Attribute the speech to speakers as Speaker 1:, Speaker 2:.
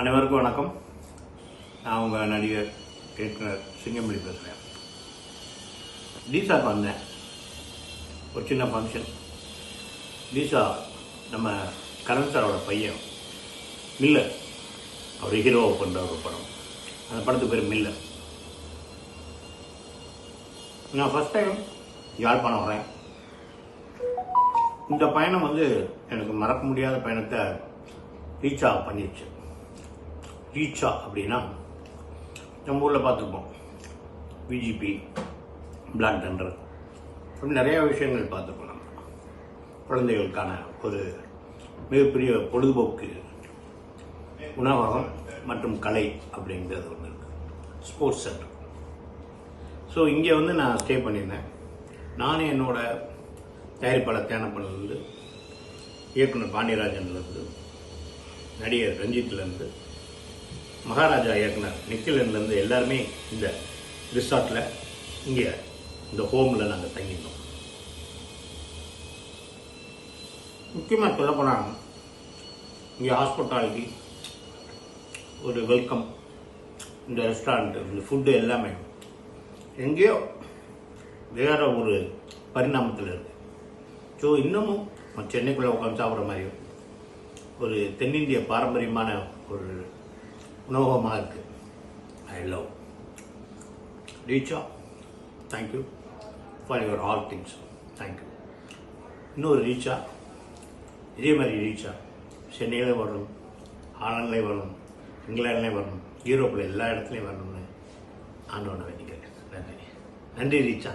Speaker 1: அனைவருக்கும் வணக்கம். நான் உங்கள் நடிகர் இயக்குனர் சிங்கமணி பேசுகிறேன் டீசாக்கு வந்தேன். ஒரு சின்ன ஃபங்க்ஷன் டீசா நம்ம கரண் சாரோட பையன். மில்லர். அவர் ஹீரோவை பண்ணுற ஒரு படம். அந்த படத்துக்கு பேர் மில்லர். நான் ஃபஸ்ட் டைம் யாழ்ப்பாணம் வரேன். இந்த பயணம் வந்து எனக்கு மறக்க முடியாத பயணத்தை ரீச்சா பண்ணிடுச்சு ஈச்சா அப்படின்னா நம்ம ஊரில் பார்த்துருப்போம். பிஜிபி பிளாக் டெண்டர் அப்படி நிறையா விஷயங்கள் பார்த்துருப்போம் நம்ம. குழந்தைகளுக்கான ஒரு மிகப்பெரிய பொழுதுபோக்கு உணவகம் மற்றும் கலை அப்படிங்கிறது ஒன்று இருக்குது ஸ்போர்ட்ஸ் சென்டர் ஸோ இங்கே வந்து நான் ஸ்டே பண்ணியிருந்தேன். நானும் என்னோடய தயாரிப்பாளர் தேனப்பன்லேருந்து இயக்குனர் பாண்டியராஜன்லேருந்து நடிகர் ரஞ்சித்லேருந்து மகாராஜா இயக்குனர் நிக்கிலன்லேருந்து எல்லாருமே இந்த ரிசார்ட்டில் இங்கே இந்த ஹோமில் நாங்கள் தங்கியிருந்தோம். முக்கியமாக சொல்லப்போனால் இங்கே ஹாஸ்பிட்டாலிட்டி ஒரு வெல்கம் இந்த ரெஸ்டாரண்ட்டு இந்த ஃபுட்டு எல்லாமே எங்கேயோ வேற ஒரு பரிணாமத்தில் இருக்குது ஸோ இன்னமும் சென்னைக்குள்ளே உட்காந்து சாப்பிட்ற மாதிரியும் ஒரு தென்னிந்திய பாரம்பரியமான ஒரு உணவகமாக இருக்கு. I love Richa thank you for your all things thank you இன்னொரு ரீச்சா இதே மாதிரி ரீச்சா சென்னையில் வரணும் ஆலன்லேயும் வரணும் இங்கிலாந்துலேயும் வரணும் யூரோப்பில் எல்லா இடத்துலையும் வரணும்னு ஆண்டவனை வேண்டிக்கிறேன். நன்றி. நன்றி ரீச்சா